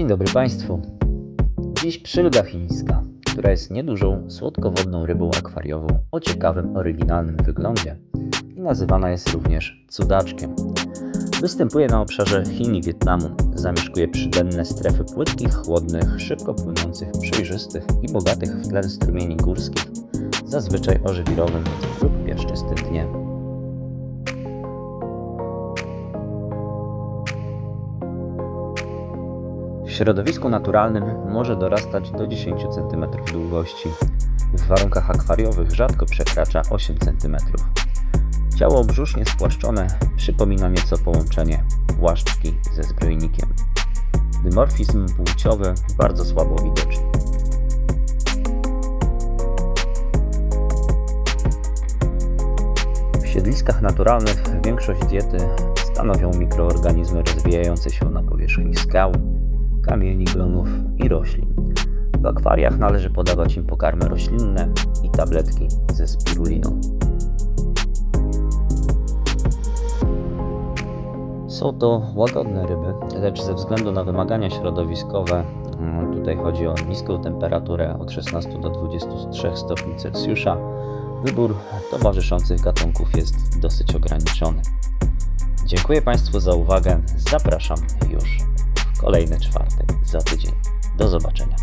Dzień dobry Państwu. Dziś przylga chińska, która jest niedużą, słodkowodną rybą akwariową o ciekawym, oryginalnym wyglądzie i nazywana jest również cudaczkiem. Występuje na obszarze Chin i Wietnamu. Zamieszkuje przydenne strefy płytkich, chłodnych, szybko płynących, przejrzystych i bogatych w tlen strumieni górskich, zazwyczaj o żwirowym lub piaszczystym dnie. Środowisku naturalnym może dorastać do 10 cm długości. W warunkach akwariowych rzadko przekracza 8 cm. Ciało brzusznie spłaszczone przypomina nieco połączenie łaszczki ze zbrojnikiem. Dymorfizm płciowy bardzo słabo widoczny. W siedliskach naturalnych większość diety stanowią mikroorganizmy rozwijające się na powierzchni skał, kamieni, glonów i roślin. W akwariach należy podawać im pokarmy roślinne i tabletki ze spiruliną. Są to łagodne ryby, lecz ze względu na wymagania środowiskowe, mm, tutaj chodzi o niską temperaturę od 16 do 23 stopni Celsjusza, wybór towarzyszących gatunków jest dosyć ograniczony. Dziękuję Państwu za uwagę. Zapraszam już kolejny czwartek za tydzień. Do zobaczenia.